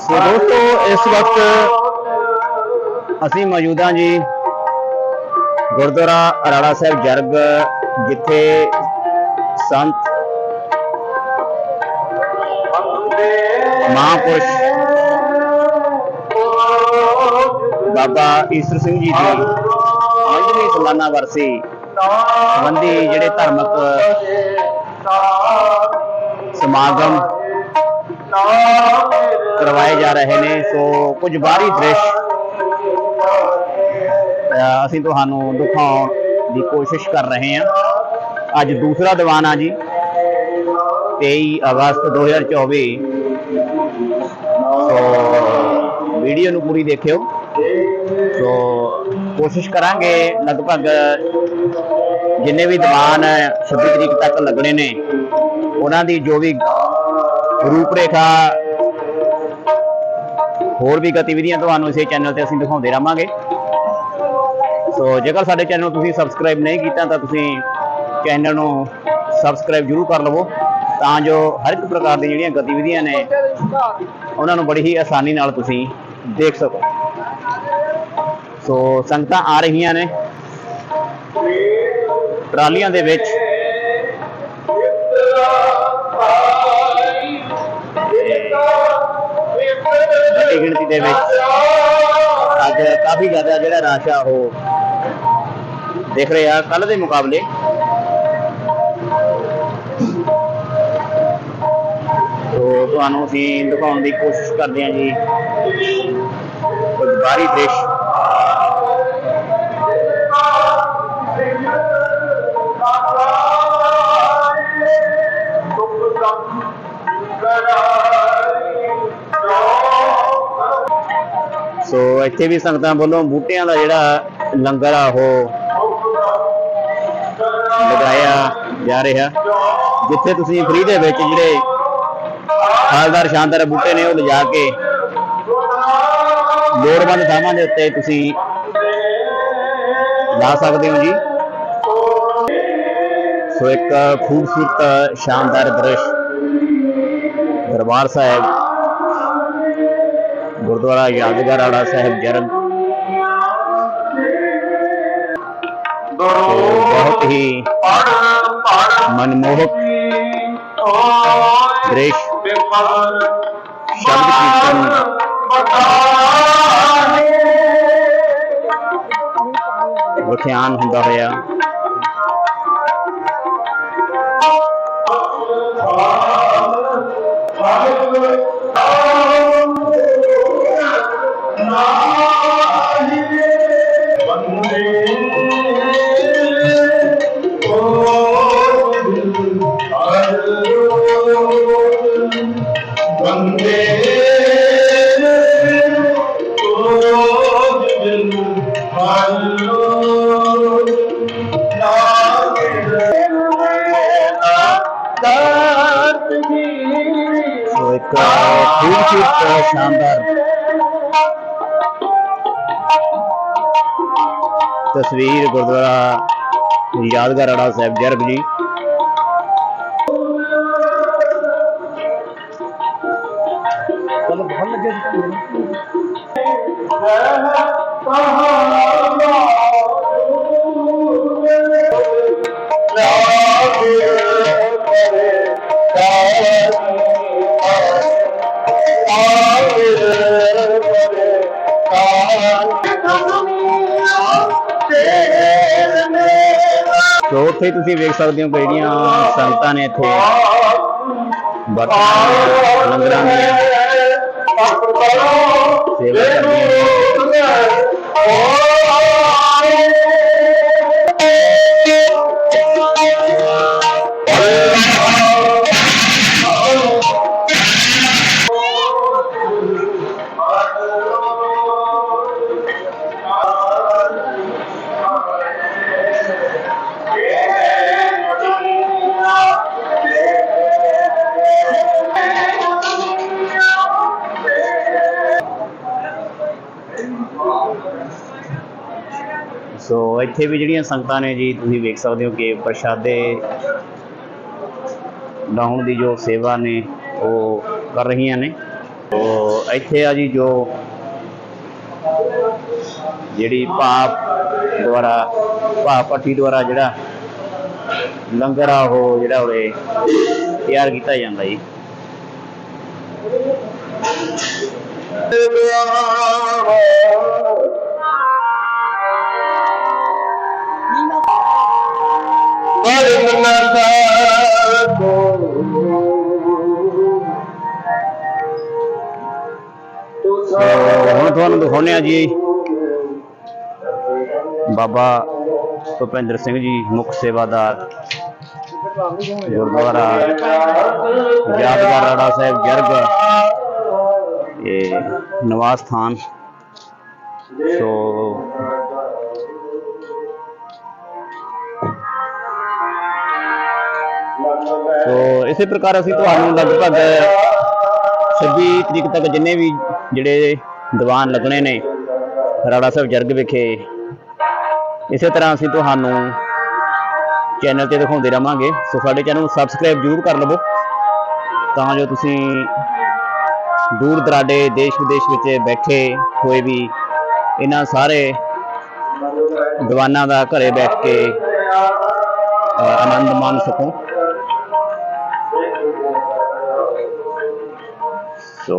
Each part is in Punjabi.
ਸੋ ਦੋਸਤੋ, ਇਸ ਵਕਤ ਅਸੀਂ ਮੌਜੂਦ ਹਾਂ ਜੀ ਗੁਰਦੁਆਰਾ ਅਰਾੜਾ ਸਾਹਿਬ ਜਰਗ, ਜਿੱਥੇ ਸੰਤ ਮਹਾਂਪੁਰਸ਼ ਬਾਬਾ ਈਸਰ ਸਿੰਘ ਜੀ ਦੀ ਪੰਜਵੀਂ ਸਾਲਾਨਾ ਵਰਸੀ ਸੰਬੰਧੀ ਜਿਹੜੇ ਧਾਰਮਿਕ ਸਮਾਗਮ ਕਰਵਾਏ ਜਾ ਰਹੇ ਨੇ, ਸੋ ਕੁਝ ਬਾਹਰੀ ਦ੍ਰਿਸ਼ ਅਸੀਂ ਤੁਹਾਨੂੰ ਦਿਖਾਉਣ ਦੀ ਕੋਸ਼ਿਸ਼ ਕਰ ਰਹੇ ਹਾਂ। ਅੱਜ ਦੂਸਰਾ ਦੀਵਾਨ ਆ ਜੀ 23 ਅਗਸਤ 2024 ਸੋ ਵੀਡੀਓ ਨੂੰ ਪੂਰੀ ਦੇਖਿਓ। ਸੋ ਕੋਸ਼ਿਸ਼ ਕਰਾਂਗੇ ਲਗਭਗ ਜਿੰਨੇ ਵੀ ਦੀਵਾਨ 26 ਤਰੀਕ ਤੱਕ ਲੱਗਣੇ ਨੇ, ਉਹਨਾਂ ਦੀ ਜੋ ਵੀ ਰੂਪਰੇਖਾ ਹੋਰ ਵੀ ਗਤੀਵਿਧੀਆਂ ਤੁਹਾਨੂੰ ਇਸੇ ਚੈਨਲ ਤੇ ਅਸੀਂ ਦਿਖਾਉਂਦੇ ਰਹਾਂਗੇ। ਸੋ ਜੇਕਰ ਸਾਡੇ ਚੈਨਲ ਨੂੰ ਤੁਸੀਂ ਸਬਸਕ੍ਰਾਈਬ ਨਹੀਂ ਕੀਤਾ ਤਾਂ ਤੁਸੀਂ ਚੈਨਲ ਨੂੰ ਸਬਸਕ੍ਰਾਈਬ ਜ਼ਰੂਰ ਕਰ ਲਵੋ। ਤਾਂ ਜੋ ਹਰ ਇੱਕ ਪ੍ਰਕਾਰ ਦੀਆਂ ਜਿਹੜੀਆਂ ਗਤੀਵਿਧੀਆਂ ਨੇ, ਉਹਨਾਂ ਨੂੰ ਬੜੀ ਹੀ ਆਸਾਨੀ ਨਾਲ ਤੁਸੀਂ ਦੇਖ ਸਕੋ। ਸੋ ਸੰਗਤਾਂ ਆ ਰਹੀਆਂ ਨੇ। ਟਰਾਲੀਆਂ ਦੇ ਵਿੱਚ ਵੱਡੀ ਗਿਣਤੀ ਦੇ ਵਿੱਚ। ਅੱਜ ਕਾਫੀ ਜ਼ਿਆਦਾ ਜਿਹੜਾ ਰਸ਼ ਆ, ਉਹ ਦੇਖ ਰਹੇ ਆ ਕੱਲ ਦੇ ਮੁਕਾਬਲੇ। ਤੋ ਤੁਹਾਨੂੰ ਅਸੀਂ ਦਿਖਾਉਣ ਦੀ ਕੋਸ਼ਿਸ਼ ਕਰਦੇ ਹਾਂ ਜੀ। ਕੁਝ ਬਾਹਰੀ ਦ੍ਰਿਸ਼। ਸੋ ਇੱਥੇ ਵੀ ਸੰਗਤਾਂ ਵੱਲੋਂ ਬੂਟਿਆਂ ਦਾ ਜਿਹੜਾ ਲੰਗਰ ਆ ਉਹ ਲਗਾਇਆ ਜਾ ਰਿਹਾ। ਜਿੱਥੇ ਤੁਸੀਂ ਫ੍ਰੀ ਦੇ ਵਿੱਚ ਜਿਹੜੇ ਹਾਲਦਾਰ ਸ਼ਾਨਦਾਰ ਬੂਟੇ ਨੇ ਉਹ ਲਿਜਾ ਕੇ ਲੋੜਵੰਦ ਥਾਵਾਂ ਦੇ ਉੱਤੇ ਤੁਸੀਂ ਲਾ ਸਕਦੇ ਹੋ ਜੀ। ਸੋ ਇੱਕ ਖੂਬਸੂਰਤ, ਸ਼ਾਨਦਾਰ ਦ੍ਰਿਸ਼ ਦਰਬਾਰ ਸਾਹਿਬ گردوارا یادگار آڑا صاحب جرن تو بہت ہی منموہک درش شبد کی کیرتن وکھیان ہوں گا ہویا۔ ਹਾਲੋ ਸੋ ਇੱਕ ਖੂਬਸੂਰਤ ਸ਼ਾਨਦਾਰ ਤਸਵੀਰ ਗੁਰਦੁਆਰਾ ਯਾਦਗਾਰ ਆੜਾ ਸਾਹਿਬ ਜਰਗ ਜੀ ਸੋ ਉੱਥੇ ਤੁਸੀਂ ਵੇਖ ਸਕਦੇ ਹੋ ਕਿ ਜਿਹੜੀਆਂ ਸੰਗਤਾਂ ਨੇ ਇੱਥੇ ਲੰਗਰਾਂ ਦੀਆਂ ਸੇਵਾ ਕਰਦੀਆਂ ਨੇ। ਸੋ ਇੱਥੇ ਵੀ ਜਿਹੜੀਆਂ ਸੰਗਤਾਂ ਨੇ ਜੀ, ਤੁਸੀਂ ਵੇਖ ਸਕਦੇ ਹੋ ਕਿ ਪ੍ਰਸ਼ਾਦੇ ਲਾਉਣ ਦੀ ਜੋ ਸੇਵਾ ਨੇ, ਉਹ ਕਰ ਰਹੀਆਂ ਨੇ। ਸੋ ਇੱਥੇ ਆ ਜੀ ਜੋ ਜਿਹੜੀ ਭਾਪ ਦੁਆਰਾ ਭਾਪ ਪੱਟੀ ਦੁਆਰਾ ਜਿਹੜਾ ਲੰਗਰ ਆ, ਉਹ ਜਿਹੜਾ ਉਰੇ ਤਿਆਰ ਕੀਤਾ ਜਾਂਦਾ ਜੀ। ਸੋ ਹੁਣ ਤੁਹਾਨੂੰ ਦਿਖਾਉਂਦੇ ਆ ਜੀ। ਬਾਬਾ ਭੁਪਿੰਦਰ ਸਿੰਘ ਜੀ ਮੁੱਖ ਸੇਵਾਦਾਰ, ਗੁਰਦੁਆਰਾ ਯਾਦਗਾਰ ਰਾੜਾ ਸਾਹਿਬ ਜਰਗ, ਇਹ ਨਿਵਾਸ ਸਥਾਨ। ਸੋ ਇਸੇ ਪ੍ਰਕਾਰ ਅਸੀਂ ਤੁਹਾਨੂੰ ਲਗਭਗ 26 ਤਰੀਕ ਤੱਕ ਜਿੰਨੇ ਵੀ ਜਿਹੜੇ ਦੀਵਾਨ ਲੱਗਣੇ ਨੇ, ਰਾੜਾ ਸਾਹਿਬ ਜਰਗ ਵਿਖੇ, ਇਸੇ ਤਰ੍ਹਾਂ ਅਸੀਂ ਤੁਹਾਨੂੰ ਚੈਨਲ ਤੇ ਦਿਖਾਉਂਦੇ ਰਵਾਂਗੇ। ਸੋ ਸਾਡੇ ਚੈਨਲ ਨੂੰ ਸਬਸਕ੍ਰਾਈਬ ਜ਼ਰੂਰ ਕਰ ਲਵੋ, ਤਾਂ ਜੋ ਤੁਸੀਂ ਦੂਰ ਦਰਾਡੇ ਦੇਸ਼ ਵਿਦੇਸ਼ ਵਿੱਚ ਬੈਠੇ ਹੋਏ ਵੀ ਇਹਨਾਂ ਸਾਰੇ ਦੀਵਾਨਾਂ ਦਾ ਘਰੇ ਬੈਠ ਕੇ ਆਨੰਦ ਮਾਣ ਸਕੋ। ਸੋ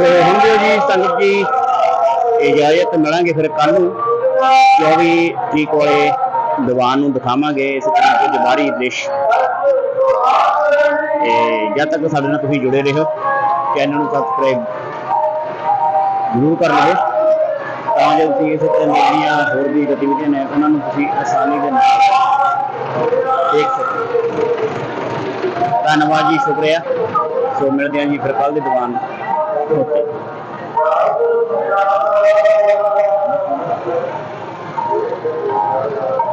ਸੋ ਹੁੰਦੇ ਜੀ ਸੰਗਤ ਜੀ ਇਜਾਜ਼ਤ ਮਿਲਾਂਗੇ ਫਿਰ ਕੱਲ ਨੂੰ। 24 ਤਰੀਕ ਵਾਲੇ ਦੀਵਾਨ ਨੂੰ ਦਿਖਾਵਾਂਗੇ, ਇਸ ਤਰ੍ਹਾਂ ਕੁਝ ਬਾਹਰੀ ਦ੍ਰਿਸ਼। ਤੇ ਜਦ ਤੱਕ ਸਾਡੇ ਨਾਲ ਤੁਸੀਂ ਜੁੜੇ ਰਹੋ, ਚੈਨਲ ਨੂੰ ਸਬਸਕ੍ਰਾਈਬ ਜ਼ਰੂਰ ਕਰ ਲਵੋ। ਤਾਂ ਜੋ ਤੁਸੀਂ ਇਸ ਤਰ੍ਹਾਂ ਦੀਆਂ ਹੋਰ ਵੀ ਗਤੀਵਿਧੀਆਂ ਨੇ, ਉਹਨਾਂ ਨੂੰ ਤੁਸੀਂ ਆਸਾਨੀ ਦੇ ਨਾਲ ਦੇਖ ਸਕੋ। ਧੰਨਵਾਦ ਜੀ, ਸ਼ੁਕਰੀਆ। ਸੋ ਮਿਲਦੇ ਹਾਂ ਜੀ ਫਿਰ ਕੱਲ ਦੇ ਦੀਵਾਨ ਓਕੇ Thank you.